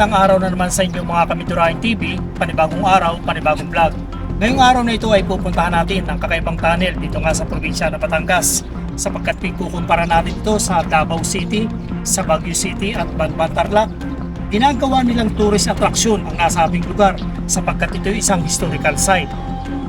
magandang araw na naman sa inyo mga Kamidurahin TV, panibagong araw, panibagong vlog. Ngayong araw na ito ay pupuntahan natin ang kakaibang tunnel dito nga sa probinsya ng Batangas sapagkat ikukumpara natin ito sa Davao City, sa Baguio City at Banban Tarlac. Ginagawa nilang tourist attraction ang nasabing lugar sapagkat ito isang historical site.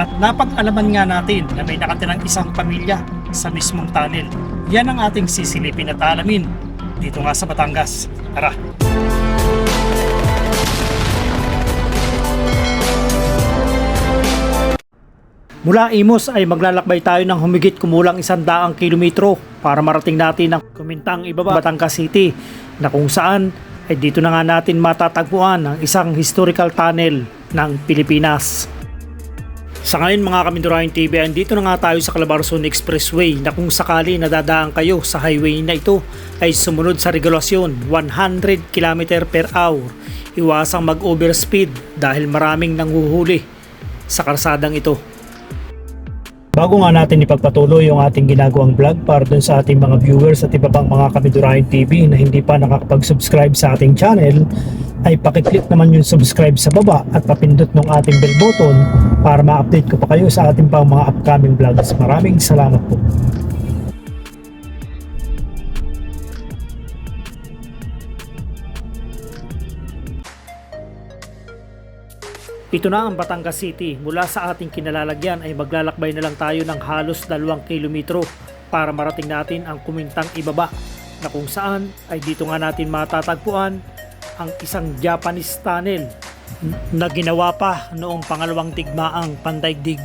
At napag-alaman nga natin na may nakatirang isang pamilya sa mismong tunnel. Yan ang ating sisilipin at alamin dito nga sa Batangas. Tara! Mula Imos ay maglalakbay tayo ng humigit kumulang isang daang kilometro para marating natin ang kumintang ibaba Batangas City na kung saan ay dito na nga natin matatagpuan ang isang historical tunnel ng Pilipinas. Sa ngayon mga Kamindurahin TV, andito na nga tayo sa Calabarzon Expressway na kung sakali nadadaan kayo sa highway na ito ay sumunod sa regulasyon 100 km per hour. Iwasang mag-overspeed dahil maraming nanguhuli sa karsadang ito. Bago nga natin ipagpatuloy yung ating ginagawang vlog para dun sa ating mga viewers at iba pang mga Kamidurahin TV na hindi pa nakakapag-subscribe sa ating channel, ay pakiclick naman yung subscribe sa baba at papindot ng ating bell button para ma-update ko pa kayo sa ating pang mga upcoming vlogs. Maraming salamat po. Ito na ang Batangas City. Mula sa ating kinalalagyan ay maglalakbay na lang tayo ng halos dalawang kilometro para marating natin ang kumintang ibaba na kung saan ay dito nga natin matatagpuan ang isang Japanese tunnel na ginawa pa noong pangalawang digmaang pandaigdig.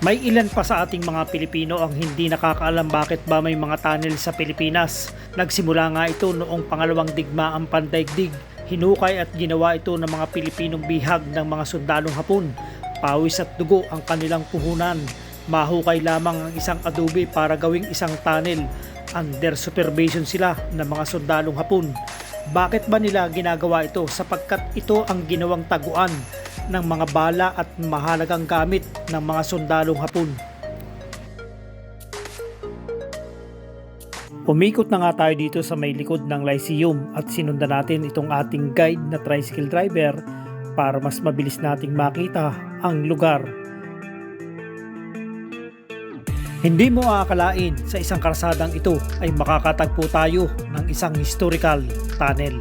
May ilan pa sa ating mga Pilipino ang hindi nakakaalam bakit ba may mga tunnel sa Pilipinas. Nagsimula nga ito noong pangalawang digmaang pandaigdig. Hinukay at ginawa ito ng mga Pilipinong bihag ng mga sundalong hapon. Pawis at dugo ang kanilang puhunan. Mahukay lamang ang isang adobe para gawing isang tunnel. Under supervision sila ng mga sundalong hapon. Bakit ba nila ginagawa ito? Sapagkat ito ang ginawang taguan ng mga bala at mahalagang gamit ng mga sundalong hapon. Umikot na nga tayo dito sa may likod ng Lyceum at sinundan natin itong ating guide na tricycle driver para mas mabilis nating makita ang lugar. Hindi mo aakalain sa isang karsadang ito ay makakatagpo tayo ng isang historical tunnel.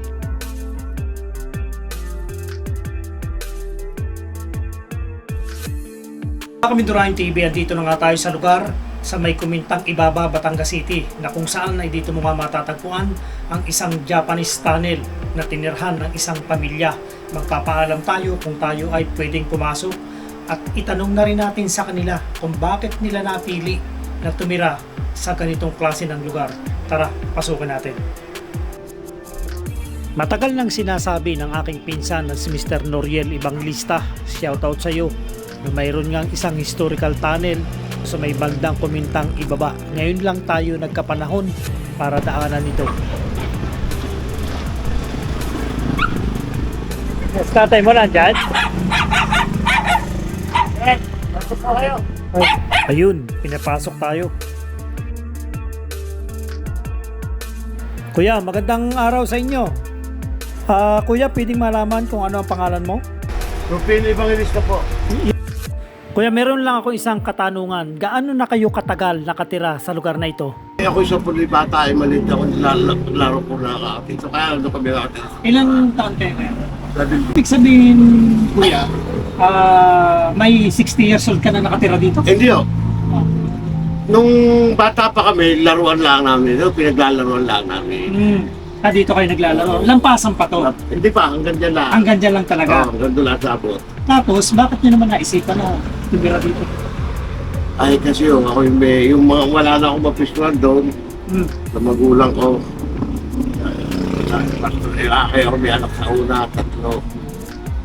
Mga Kamindurahin TV, andito na nga tayo sa lugar sa may kumintang Ibaba, Batangas City na kung saan ay dito mo nga matatagpuan ang isang Japanese tunnel na tinirhan ng isang pamilya. Magpapaalam tayo kung tayo ay pwedeng pumasok at itanong na rin natin sa kanila kung bakit nila napili na tumira sa ganitong klase ng lugar. Tara, pasukin natin. Matagal nang sinasabi ng aking pinsan na si Mr. Noriel Ibanglista, shoutout sa iyo, na mayroon ngang isang historical tunnel sa may bandang kumintang ibaba. Ngayon lang tayo nagkapanahon para daanan ito. Yes, tatay mo lang dyan? Ay, ayun, pinapasok tayo. Kuya, magandang araw sa inyo. Ah, kuya, pwedeng malaman kung ano ang pangalan mo? Rupin Evangelista po. Kuya, meron lang ako isang katanungan. Gaano na kayo katagal nakatira sa lugar na ito? Eh, ako isa po ni bata ay maliit ako laro, laro po nakakapit. So kaya nandun kami nakatira. Ilang taon kayo ngayon? Sabi ko, Ibig sabihin, kuya, ah, may 60 years old ka na nakatira dito? hindi oh. Nung bata pa kami, laruan lang namin. No? Pinaglalaruan lang namin. Hmm. Ah, dito kayo naglalaro. Lampasan pa to. Hindi pa, hanggang dyan lang. Hanggang dyan lang talaga. Oo, hanggang doon lang sa abot. Tapos, bakit nyo naman naisipan na tumira dito? Ay kasi yung ako yung may, yung mga wala na akong mapistuhan doon Hmm. sa magulang ko. Eh, kaya ako may anak sa una, tatlo.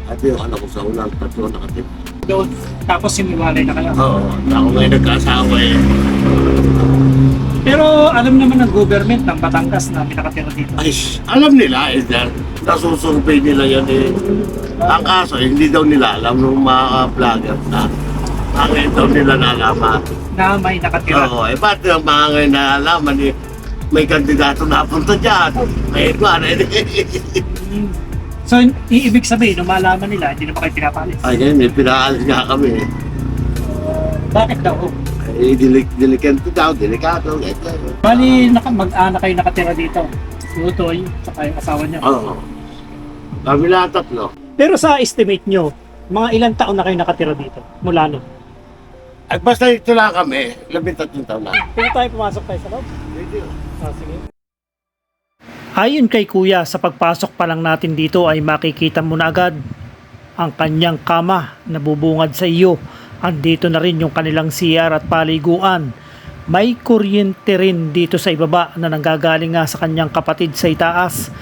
At yung anak ko sa una, tatlo nakatip. Doon. Tapos siniwalay na kayo. Oo, ako ngayon nagkasawa eh. Pero alam naman ng government ng Batangas na pinakatira dito. Ay, alam nila eh, dahil nasusurvey nila yan eh. Ang kaso, hindi daw nila alam ng mga vlogger na ang daw nila nalaman. Na may nakatira. Oo, eh ba't yung mga ngayon nalaman eh, may kandidato na punta dyan. May kwan, eh. So, iibig sabihin, nung malaman nila, hindi na ba kayo pinapalis? Ay, ngayon, may pinaalis nga kami. eh. Bakit daw? Eh, delik delikento daw, delikado. Ito. Bali, naka, mag-ana kayo nakatira dito. Si Utoy, saka yung asawa niya. Oo. Kami lahat tatlo. Pero sa estimate nyo, mga ilang taon na kayo nakatira dito? Mula no? At basta ito lang kami, labing tatlong taon na. Pwede tayo pumasok tayo sa loob? Pwede. Ah, sige. Ayon kay Kuya, sa pagpasok pa lang natin dito ay makikita mo na agad ang kanyang kama na bubungad sa iyo. Andito na rin yung kanilang CR at paliguan. May kuryente rin dito sa ibaba na nanggagaling nga sa kanyang kapatid sa itaas.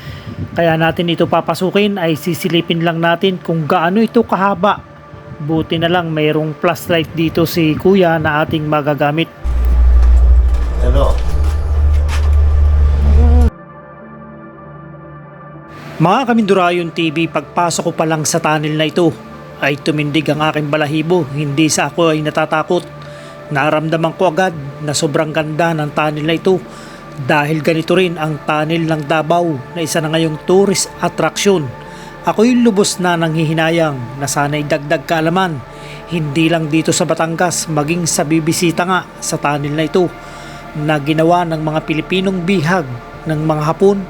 Kaya natin ito papasukin ay sisilipin lang natin kung gaano ito kahaba. Buti na lang mayroong flashlight dito si Kuya na ating magagamit. Ano? Mga Kamindurayon TV, pagpasok ko pa lang sa tunnel na ito, ay tumindig ang aking balahibo. Hindi sa ako ay natatakot. Naramdaman ko agad na sobrang ganda ng tunnel na ito dahil ganito rin ang tunnel ng Davao na isa na ngayong tourist attraction. Ako'y lubos na nanghihinayang na sana'y dagdag kaalaman. Hindi lang dito sa Batangas, maging sa bibisita nga sa tunnel na ito na ginawa ng mga Pilipinong bihag ng mga Hapon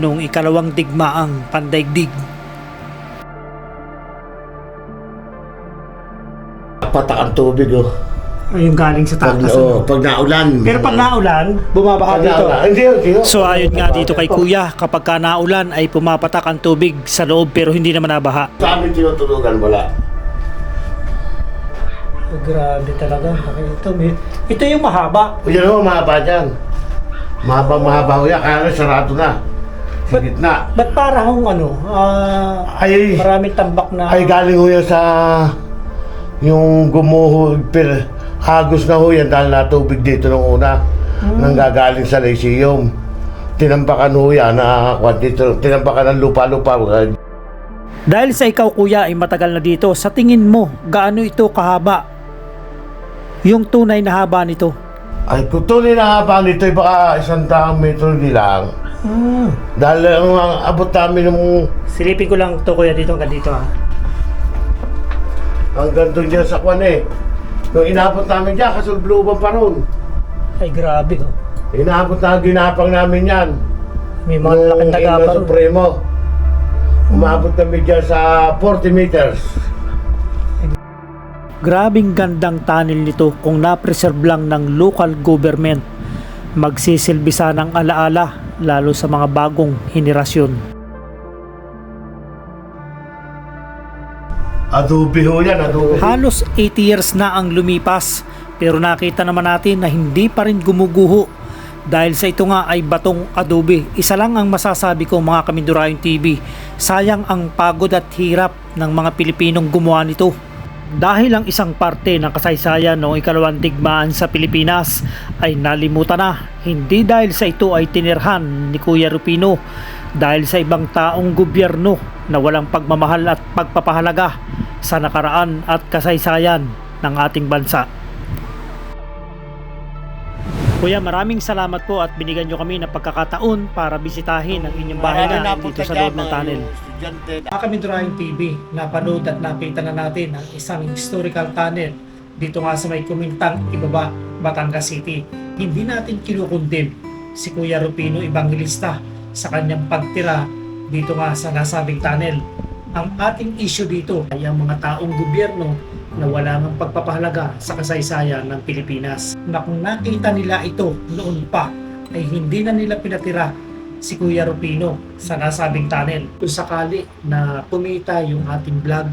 noong ikalawang digmaang pandaigdig. Patak tubig, oh. Yung galing sa Pag, oh, pag naulan. Pero pag naulan, bumabaha Pag dito. naulan. Hindi, hindi. oh. So ayon nga dito kay Kuya, kapag ka naulan ay pumapatak ang tubig sa loob pero hindi naman nabaha. Sa amin tinutulugan, wala. grabe talaga. Ito, ito yung mahaba. Yan o, mahaba dyan. Mahaba, mahaba ho yan. Kaya nga, sarado na. Sa gitna. Ba't para hong ano, ah, Ay, maraming tambak na... ay galing ho yan sa yung gumuho, pil, hagos na ho yan dahil natubig dito nung una. Nang gagaling sa Lyceum. Tinambakan ho yan na, kwan dito, tinambakan ng lupa-lupa. Dahil sa ikaw kuya ay matagal na dito, sa tingin mo, gaano ito kahaba? Yung tunay na haba nito. Ay, kung tunay na haba nito, ay baka isang daang metro lang. Hmm. Dahil ang ang abot namin ng Silipin ko lang to kuya dito hanggang dito ha. hanggang doon dyan sa kwan eh. Nung inabot namin dyan, kasulbluban pa ron. Ay grabe oh. Inabot na, ginapang namin yan. May mga tagapa Inno ron. Supremo. Umabot kami dyan sa 40 meters. Grabing gandang tunnel nito kung na-preserve lang ng local government. Magsisilbi ng alaala lalo sa mga bagong henerasyon. Adobe ho yan, adobe. Halos 80 years na ang lumipas pero nakita naman natin na hindi pa rin gumuguho dahil sa ito nga ay batong adobe. Isa lang ang masasabi ko mga Kamindurayon TV, sayang ang pagod at hirap ng mga Pilipinong gumawa nito. Dahil ang isang parte ng kasaysayan noong ikalawang digmaan sa Pilipinas ay nalimutan na, hindi dahil sa ito ay tinirhan ni Kuya Rupino, dahil sa ibang taong gobyerno na walang pagmamahal at pagpapahalaga sa nakaraan at kasaysayan ng ating bansa. Kuya, maraming salamat po at binigyan nyo kami ng pagkakataon para bisitahin ang inyong bahay na dito sa loob ng tunnel. Mga kami Drawing TV, napanood at nakita na natin ang isang historical tunnel dito nga sa may kumintang ibaba, Batangas City. Hindi natin kinukundem si Kuya Rupino Evangelista sa kanyang pagtira dito nga sa nasabing tunnel. Ang ating issue dito ay ang mga taong gobyerno na wala ng pagpapahalaga sa kasaysayan ng Pilipinas. Na kung nakita nila ito noon pa, ay hindi na nila pinatira si Kuya Rupino sa nasabing tunnel. Kung sakali na kumita yung ating vlog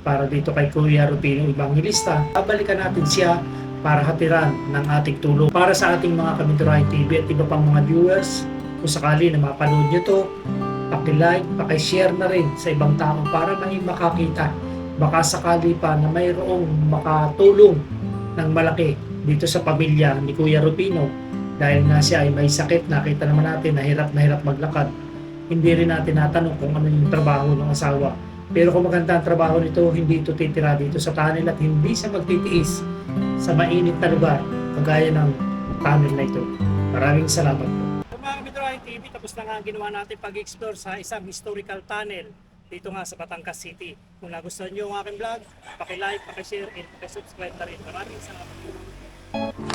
para dito kay Kuya Rupino Evangelista, babalikan natin siya para hatiran ng ating tulong. Para sa ating mga Kaminturahay TV at iba pang mga viewers, kung sakali na mapanood nyo to, paki-like, paki-share na rin sa ibang tao para may makakita. Baka sakali pa na mayroong makatulong ng malaki dito sa pamilya ni Kuya Rupino dahil nga siya ay may sakit, nakita naman natin na hirap na hirap maglakad. Hindi rin natin natanong kung ano yung trabaho ng asawa. Pero kung maganda ang trabaho nito, hindi ito titira dito sa tunnel at hindi siya magtitiis sa mainit na lugar kagaya ng tunnel na ito. Maraming salamat tapos na nga ang ginawa natin pag-explore sa isang historical tunnel dito nga sa Batangas City. Kung nagustuhan nyo ang aking vlog, paki-like, paki-share, and paki-subscribe na rin. Maraming salamat.